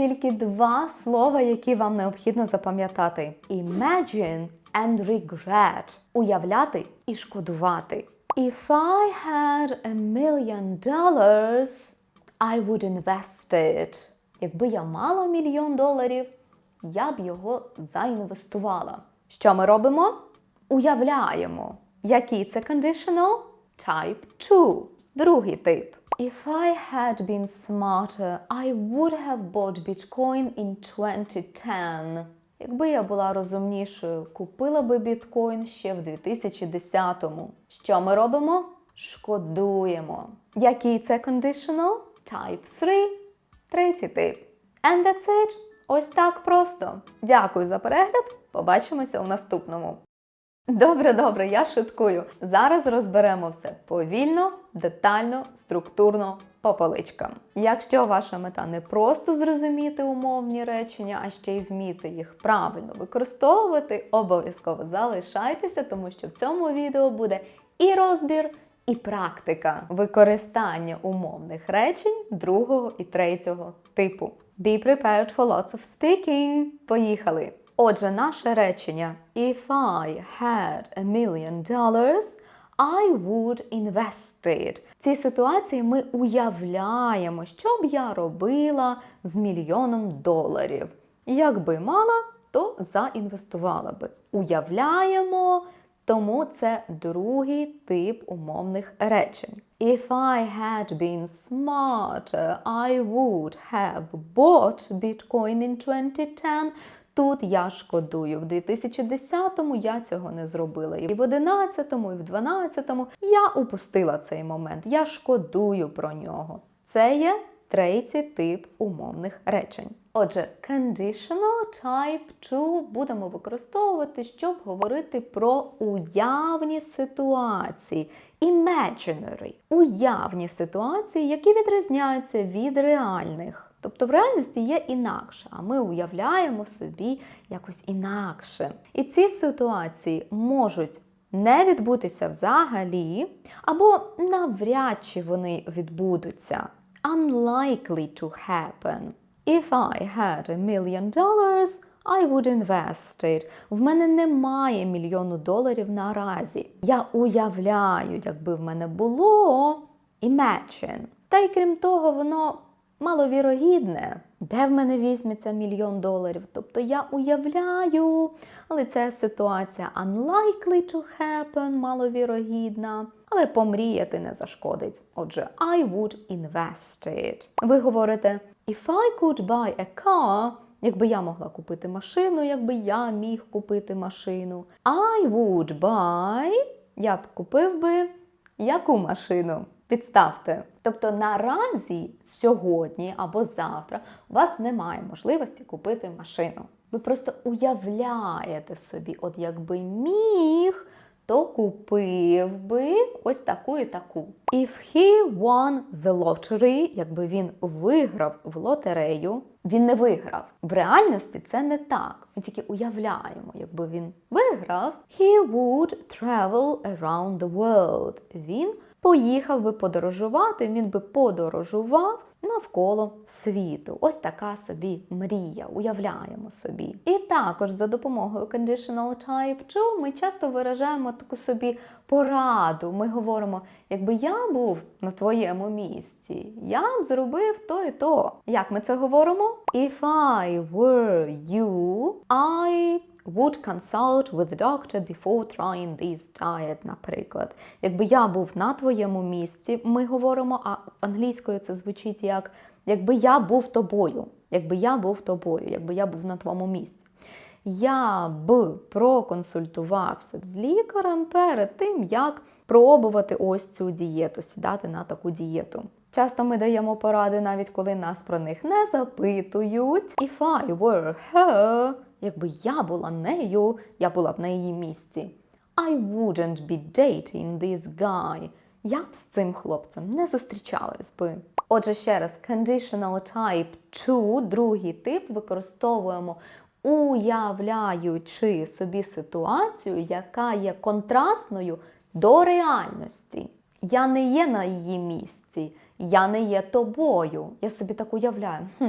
тільки два слова, які вам необхідно запам'ятати: imagine and regret. Уявляти і шкодувати. If I had a million dollars, I would invest it. Якби я мала мільйон доларів, я б його заінвестувала. Що ми робимо? Уявляємо. Який це conditional? Type 2. Другий тип. If I had been smarter, I would have bought Bitcoin in 2010. Якби я була розумнішою, купила би біткоін ще в 2010-му. Що ми робимо? Шкодуємо. Який це conditional? Type 3. Третій тип. And that's it. Ось так просто. Дякую за перегляд. Побачимося у наступному. Добре, добре, я шуткую. Зараз розберемо все повільно, детально, структурно, по поличкам. Якщо ваша мета не просто зрозуміти умовні речення, а ще й вміти їх правильно використовувати, обов'язково залишайтеся, тому що в цьому відео буде і розбір, і практика використання умовних речень другого і третього типу. Be prepared for lots of speaking. Поїхали! Отже, наше речення If I had a million dollars, I would invest it. В цій ситуації ми уявляємо, що б я робила з мільйоном доларів. Якби мала, то заінвестувала би. Уявляємо, тому це другий тип умовних речень. If I had been smarter, I would have bought Bitcoin in 2010. Тут я шкодую. В 2010-му я цього не зробила. І в 11-му, і в 12-му я упустила цей момент. Я шкодую про нього. Це є третій тип умовних речень. Отже, conditional type 2 будемо використовувати, щоб говорити про уявні ситуації. Imaginary – уявні ситуації, які відрізняються від реальних. Тобто в реальності є інакше, а ми уявляємо собі якось інакше. І ці ситуації можуть не відбутися взагалі, або навряд чи вони відбудуться. Unlikely to happen. If I had a million dollars, I would invest it. В мене немає мільйону доларів наразі. Я уявляю, якби в мене було imagine. Та й крім того, воно маловірогідне, де в мене візьметься мільйон доларів. Тобто я уявляю, але ця ситуація unlikely to happen, маловірогідна. Але помріяти не зашкодить. Отже, I would invest it. Ви говорите, if I could buy a car, якби я могла купити машину, якби я міг купити машину. I would buy, я б купив би яку машину? Підставте. Тобто наразі, сьогодні або завтра, у вас немає можливості купити машину. Ви просто уявляєте собі, от якби міг, то купив би ось таку і таку. If he won the lottery, якби він виграв в лотерею, він не виграв. В реальності це не так. Ми тільки уявляємо, якби він виграв, he would travel around the world. Він поїхав би подорожувати, він би подорожував навколо світу. Ось така собі мрія, уявляємо собі. І також за допомогою conditional type 2 ми часто виражаємо таку собі пораду. Ми говоримо, якби я був на твоєму місці, я б зробив то і то. Як ми це говоримо? If I were you, I would consult with the doctor before trying this diet, наприклад. Якби я був на твоєму місці, ми говоримо, а англійською це звучить як якби я був тобою, якби я був тобою, якби я був на твоєму місці. Я б проконсультувався з лікарем перед тим, як пробувати ось цю дієту, сідати на таку дієту. Часто ми даємо поради, навіть коли нас про них не запитують. If I were her, якби я була нею, я була б на її місці. I wouldn't be dating this guy. Я б з цим хлопцем не зустрічалась би. Отже, ще раз, conditional type 2, другий тип, використовуємо уявляючи собі ситуацію, яка є контрастною до реальності. Я не є на її місці. Я не є тобою. Я собі так уявляю. Хм,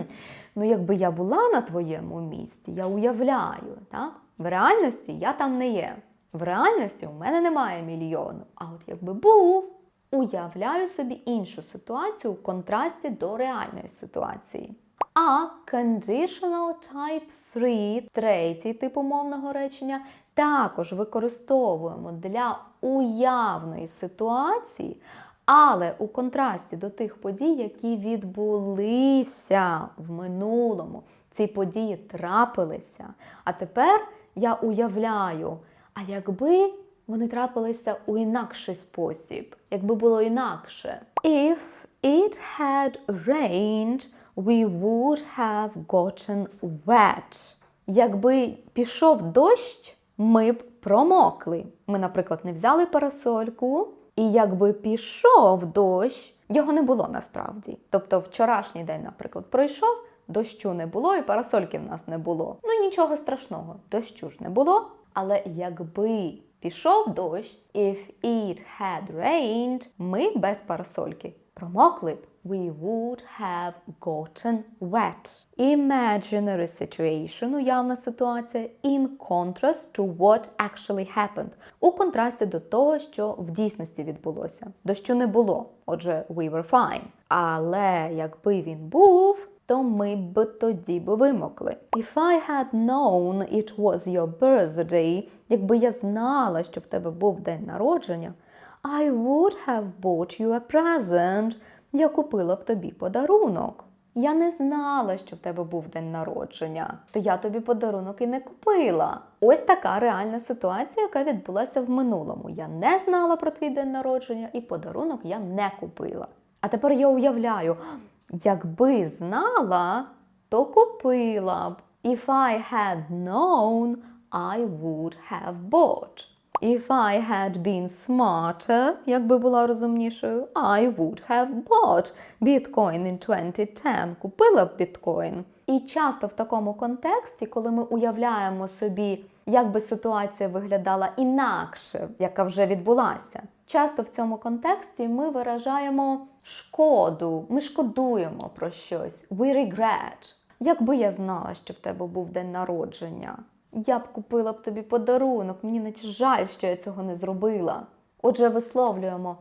ну якби я була на твоєму місці, я уявляю, так? В реальності я там не є. В реальності у мене немає мільйону. А от якби був, уявляю собі іншу ситуацію в контрасті до реальної ситуації. А conditional type 3, третій тип умовного речення, також використовуємо для уявної ситуації, але у контрасті до тих подій, які відбулися в минулому. Ці події трапилися. А тепер я уявляю, а якби вони трапилися у інакший спосіб, якби було інакше. If it had rained, we would have gotten wet. Якби пішов дощ, ми б промокли. Ми, наприклад, не взяли парасольку, і якби пішов дощ, його не було насправді. Тобто, вчорашній день, наприклад, пройшов, дощу не було, і парасольки в нас не було. Ну нічого страшного, дощу ж не було. Але якби пішов дощ, if it had rained, ми без парасольки промокли б. We would have gotten wet. Imaginary situation, уявна ситуація, in contrast to what actually happened. У контрасті до того, що в дійсності відбулося. Дощу не було, отже, we were fine. Але якби він був, то ми б тоді б вимокли. If I had known it was your birthday, якби я знала, що в тебе був день народження, I would have bought you a present. Я купила б тобі подарунок. Я не знала, що в тебе був день народження, то я тобі подарунок і не купила. Ось така реальна ситуація, яка відбулася в минулому. Я не знала про твій день народження, і подарунок я не купила. А тепер я уявляю, якби знала, то купила б. If I had known, I would have bought. If I had been smarter, якби була розумнішою, I would have bought Bitcoin in 2010. Купила б біткоін. І часто в такому контексті, коли ми уявляємо собі, як би ситуація виглядала інакше, яка вже відбулася. Часто в цьому контексті ми виражаємо шкоду, ми шкодуємо про щось. We regret. Якби я знала, що в тебе був день народження, я б купила б тобі подарунок, мені наче жаль, що я цього не зробила. Отже, висловлюємо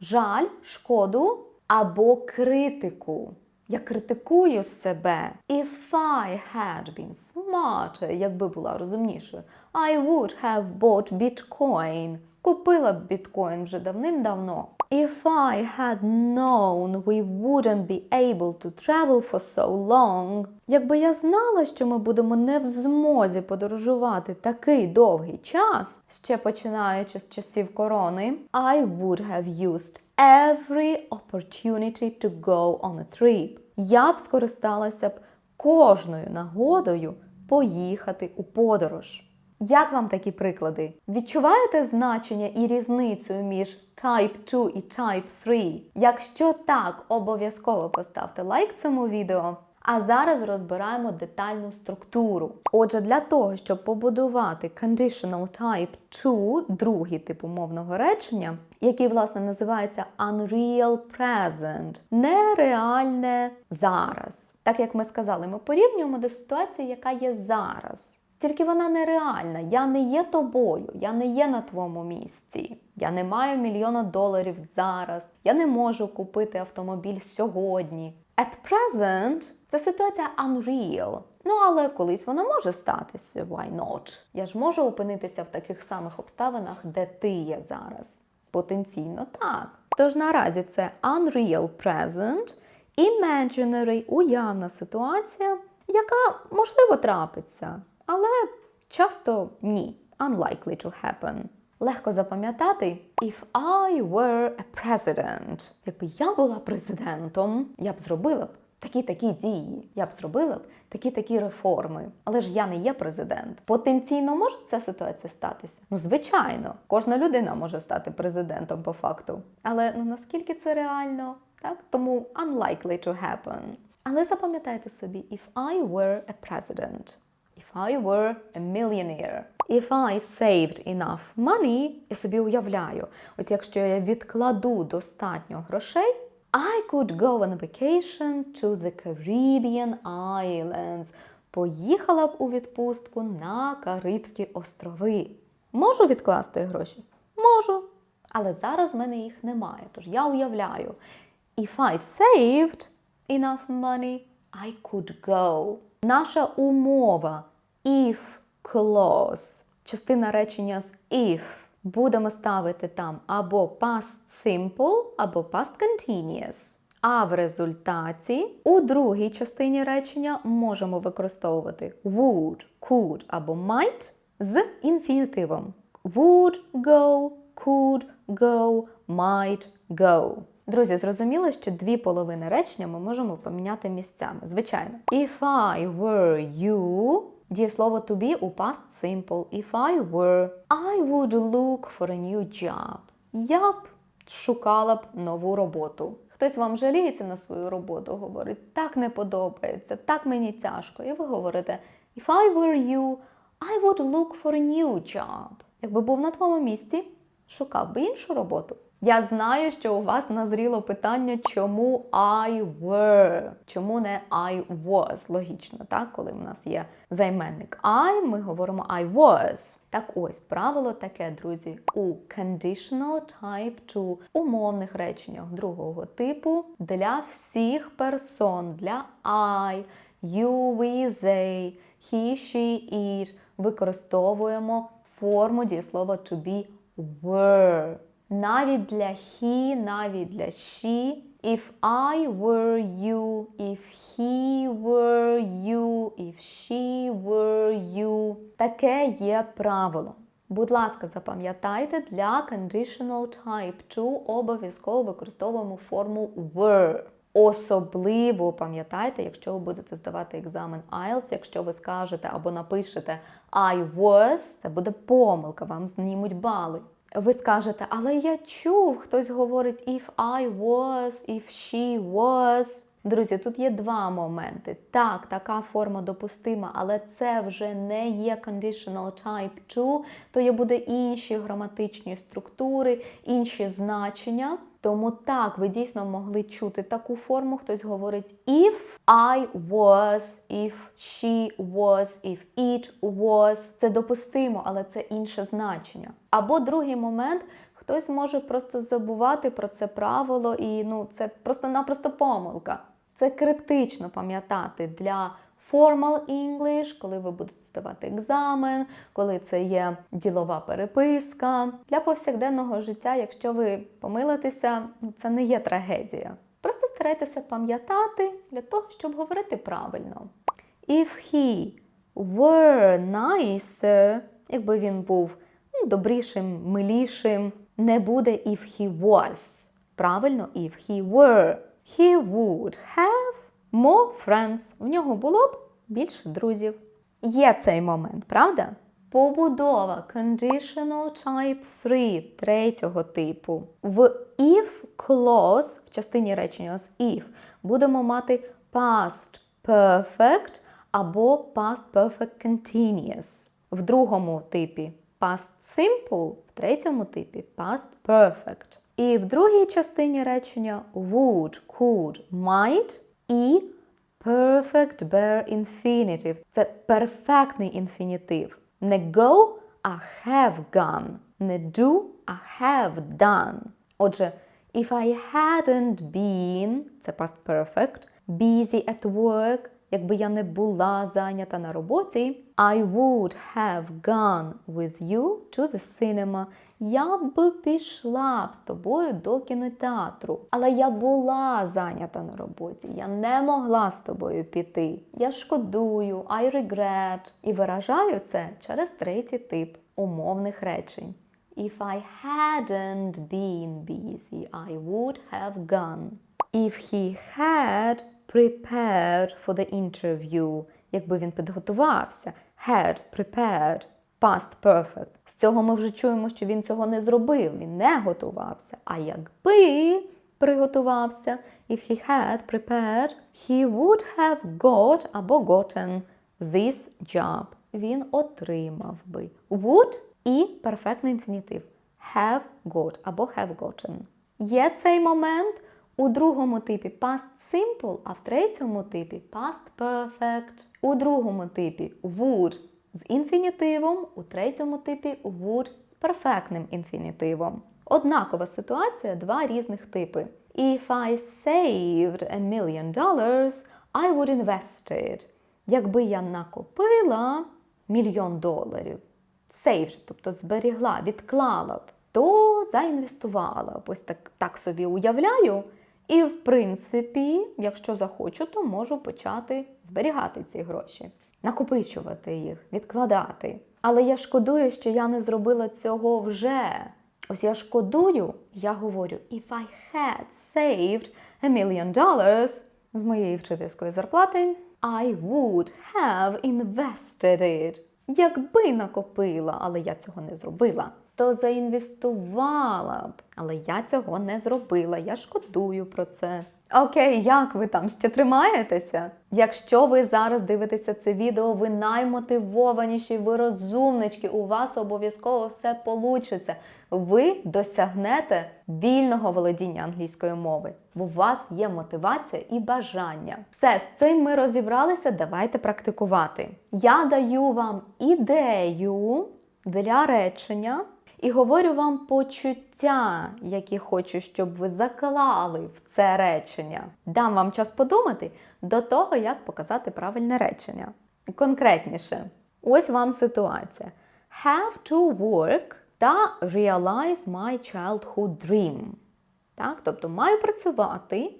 жаль, шкоду або критику. Я критикую себе. If I had been smarter, якби була розумнішою, I would have bought Bitcoin. Купила б біткоін вже давним-давно. If I had known we wouldn't be able to travel for so long, якби я знала, що ми будемо не в змозі подорожувати такий довгий час, ще починаючи з часів корони, I would have used every opportunity to go on a trip. Я б скористалася б кожною нагодою поїхати у подорож. Як вам такі приклади? Відчуваєте значення і різницю між Type 2 і Type 3? Якщо так, обов'язково поставте лайк цьому відео. А зараз розбираємо детальну структуру. Отже, для того, щоб побудувати Conditional Type 2, другий тип умовного речення, який, власне, називається Unreal Present, нереальне зараз. Так як ми сказали, ми порівнюємо до ситуації, яка є зараз. Тільки вона нереальна. Я не є тобою, я не є на твоєму місці. Я не маю мільйона доларів зараз. Я не можу купити автомобіль сьогодні. At present це ситуація unreal. Ну, але колись вона може статися. Why not? Я ж можу опинитися в таких самих обставинах, де ти є зараз. Потенційно так. Тож наразі це unreal present, imaginary уявна ситуація, яка можливо трапиться, але часто ні. Unlikely to happen. Легко запам'ятати if I were a president. Якби я була президентом, я б зробила б такі-такі дії. Я б зробила б такі-такі реформи. Але ж я не є президент. Потенційно може ця ситуація статися? Ну, звичайно, кожна людина може стати президентом по факту. Але ну наскільки це реально? Так? Тому unlikely to happen. Але запам'ятайте собі, if I were a president. I were a millionaire. If I saved enough money, я собі уявляю, ось якщо я відкладу достатньо грошей, I I could go on vacation to the Caribbean Islands. Поїхала б у відпустку на Карибські острови. Можу відкласти гроші? Можу. Але зараз в мене їх немає. Тож я уявляю, if I saved enough money, I could go. Наша умова if clause, частина речення з if, будемо ставити там або past simple, або past continuous. А в результаті у другій частині речення можемо використовувати would, could або might з інфінітивом. Would go, could go, might go. Друзі, зрозуміло, що дві половини речення ми можемо поміняти місцями. Звичайно. If I were you, дієслово to be у past simple. If I were, I would look for a new job. Я б шукала б нову роботу. Хтось вам жаліється на свою роботу, говорить, так не подобається, так мені тяжко. І ви говорите, if I were you, I would look for a new job. Якби був на твоєму місці, шукав би іншу роботу. Я знаю, що у вас назріло питання, чому I were, чому не I was. Логічно, так? Коли в нас є займенник I, ми говоримо I was. Так ось, правило таке, друзі, у conditional type to умовних реченнях другого типу для всіх персон, для I, you, we, they, he, she, it використовуємо форму дієслова to be were. Навіть для he, навіть для she. If I were you, if he were you, if she were you. Таке є правило. Будь ласка, запам'ятайте, для conditional type to обов'язково використовуємо форму were. Особливо пам'ятайте, якщо ви будете здавати екзамен IELTS, якщо ви скажете або напишете I was, це буде помилка, вам знімуть бали. Ви скажете, але я чув, хтось говорить if I was, if she was. Друзі, тут є два моменти. Так, така форма допустима, але це вже не є conditional type to, то є буде інші граматичні структури, інші значення. Тому так, ви дійсно могли чути таку форму. Хтось говорить if I was, if she was, if it was. Це допустимо, але це інше значення. Або другий момент, хтось може просто забувати про це правило, і ну це просто-напросто помилка. Це критично пам'ятати для formal English, коли ви будете здавати екзамен, коли це є ділова переписка. Для повсякденного життя, якщо ви помилитеся, ну це не є трагедія. Просто старайтеся пам'ятати для того, щоб говорити правильно. If he were nicer, якби він був ну, добрішим, милішим, не буде if he was. Правильно, if he were. He would have more friends. В нього було б більше друзів. Є цей момент, правда? Побудова conditional type 3 третього типу. В if clause в частині речення з if будемо мати past perfect або past perfect continuous. В другому типі past simple, в третьому типі past perfect. І в другій частині речення would, could, might і perfect bare infinitive. Це перфектний інфінітив. Не go, а have gone. Не do, а have done. Отже, if I hadn't been, це past perfect, busy at work, Якби я не була зайнята на роботі, I would have gone with you to the cinema. Я б пішла б з тобою до кінотеатру. Але я була зайнята на роботі. Я не могла з тобою піти. Я шкодую, I regret. І виражаю це через третій тип умовних речень. If I hadn't been busy, I would have gone. If he had prepared for the interview, якби він підготувався, had prepared, past perfect. З цього ми вже чуємо, що він цього не зробив, він не готувався. А якби приготувався, if he had prepared, he would have got або gotten this job. Він отримав би. Would і перфектний інфінітив. Have got або have gotten. Є цей момент У другому типі past simple, а в третьому типі past perfect. У другому типі would з інфінітивом, у третьому типі would з перфектним інфінітивом. Однакова ситуація, два різних типи. If I saved a million dollars, I would invest it. Якби я накопила мільйон доларів, saved, тобто зберігла, відклала б, то заінвестувала. Ось так, так собі уявляю. І, в принципі, якщо захочу, то можу почати зберігати ці гроші, накопичувати їх, відкладати. Але я шкодую, що я не зробила цього вже. Ось я шкодую, я говорю, if I had saved a million dollars з моєї вчительської зарплати, I would have invested it. Якби накопила, але я цього не зробила, то заінвестувала б. Але я цього не зробила. Я шкодую про це. Окей, як ви там ще тримаєтеся? Якщо ви зараз дивитеся це відео, ви наймотивованіші, ви розумнички, у вас обов'язково все получиться. Ви досягнете вільного володіння англійської мови, бо у вас є мотивація і бажання. Все, з цим ми розібралися. Давайте практикувати. Я даю вам ідею для речення. І говорю вам почуття, які хочу, щоб ви заклали в це речення. Дам вам час подумати до того, як показати правильне речення. Конкретніше, ось вам ситуація. Have to work та realize my childhood dream. Так? Тобто маю працювати.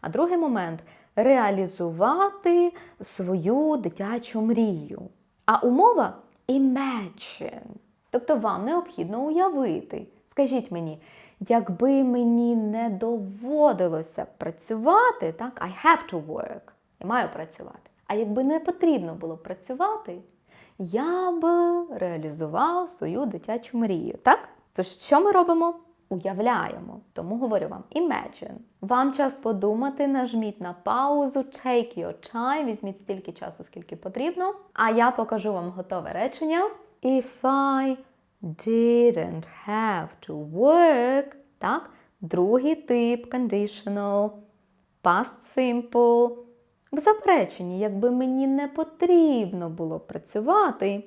А другий момент реалізувати свою дитячу мрію. А умова imagine. Тобто вам необхідно уявити. Скажіть мені, якби мені не доводилося працювати, так, I have to work, я маю працювати. А якби не потрібно було працювати, я б реалізував свою дитячу мрію. Так? Тож, що ми робимо? Уявляємо. Тому говорю вам imagine. Вам час подумати, нажміть на паузу, take your time, візьміть стільки часу, скільки потрібно. А я покажу вам готове речення. If I didn't have to work, так, другий тип conditional, past simple. В запереченні, якби мені не потрібно було працювати,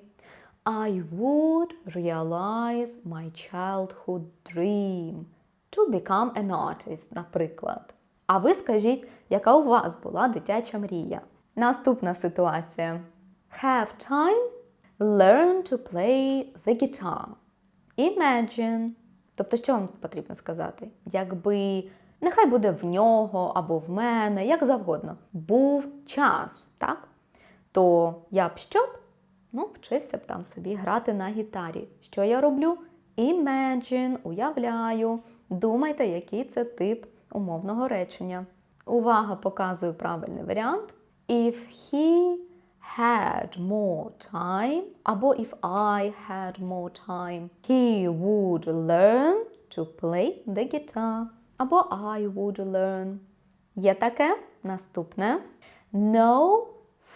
I would realize my childhood dream to become an artist, наприклад. А ви скажіть, яка у вас була дитяча мрія? Наступна ситуація. Have time Learn to play the guitar. Imagine. Тобто, що вам потрібно сказати? Якби нехай буде в нього або в мене, як завгодно, був час, так? То я б що б? Ну, вчився б там собі грати на гітарі. Що я роблю? Imagine, уявляю. Думайте, який це тип умовного речення. Увага, показую правильний варіант. If he had more time, або if I had more time, he would learn to play the guitar. Або I would learn. Є таке наступне. No,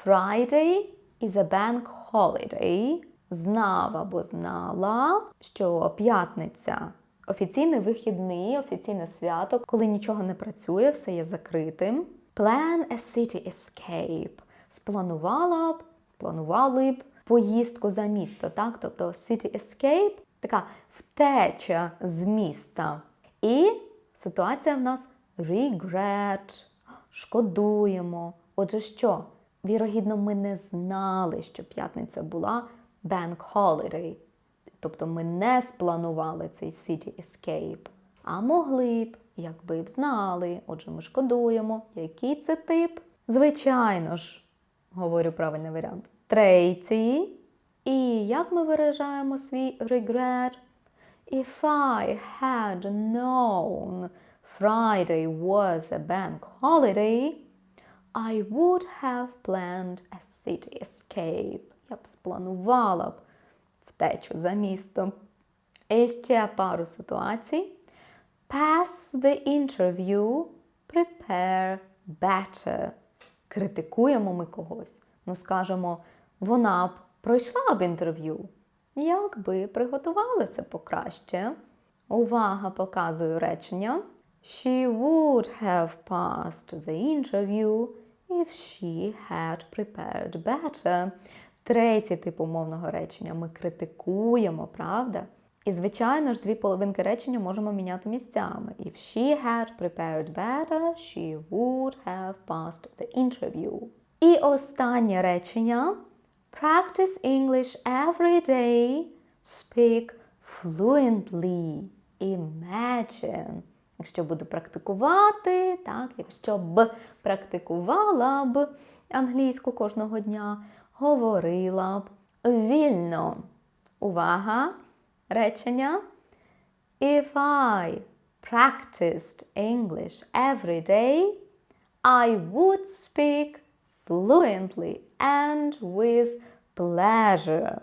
Friday is a bank holiday. Знав або знала, що п'ятниця офіційний вихідний, офіційне свято, коли нічого не працює, все є закритим. Plan a city escape спланувала б, спланували б поїздку за місто, так? Тобто city escape така втеча з міста. І ситуація в нас regret, шкодуємо. Отже, що? Вірогідно, ми не знали, що п'ятниця була bank holiday. Тобто ми не спланували цей city escape. А могли б, якби б знали. Отже, ми шкодуємо. Який це тип? Звичайно ж, говорю правильний варіант. Третій. І як ми виражаємо свій regret? If I had known Friday was a bank holiday, I would have planned a city escape. Я б спланувала б втечу за містом. І ще пару ситуацій. Pass the interview, prepare better критикуємо ми когось. Ну, скажемо, вона б пройшла б інтерв'ю. Якби приготувалася покраще. Увага, показую речення. She would have passed the interview if she had prepared better. Третій тип умовного речення. Ми критикуємо, правда? І, звичайно ж, дві половинки речення можемо міняти місцями. If she had prepared better, she would have passed the interview. І останнє речення. Practice English every day. Speak fluently. Imagine. Якщо буду практикувати, так, якщо б практикувала б англійську кожного дня, говорила б вільно. Увага! Речення. If I practiced English every day, I would speak fluently and with pleasure.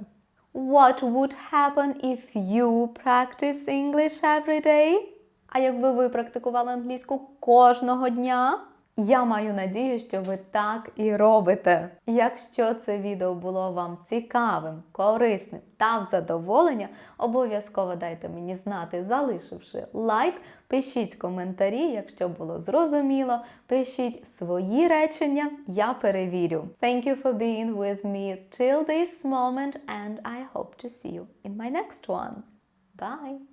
What would happen if you practice English every day? А якби ви практикували англійську кожного дня? Я маю надію, що ви так і робите. Якщо це відео було вам цікавим, корисним та в задоволення, обов'язково дайте мені знати, залишивши лайк, пишіть коментарі, якщо було зрозуміло, пишіть свої речення, я перевірю. Thank you for being with me till this moment and I hope to see you in my next one. Bye!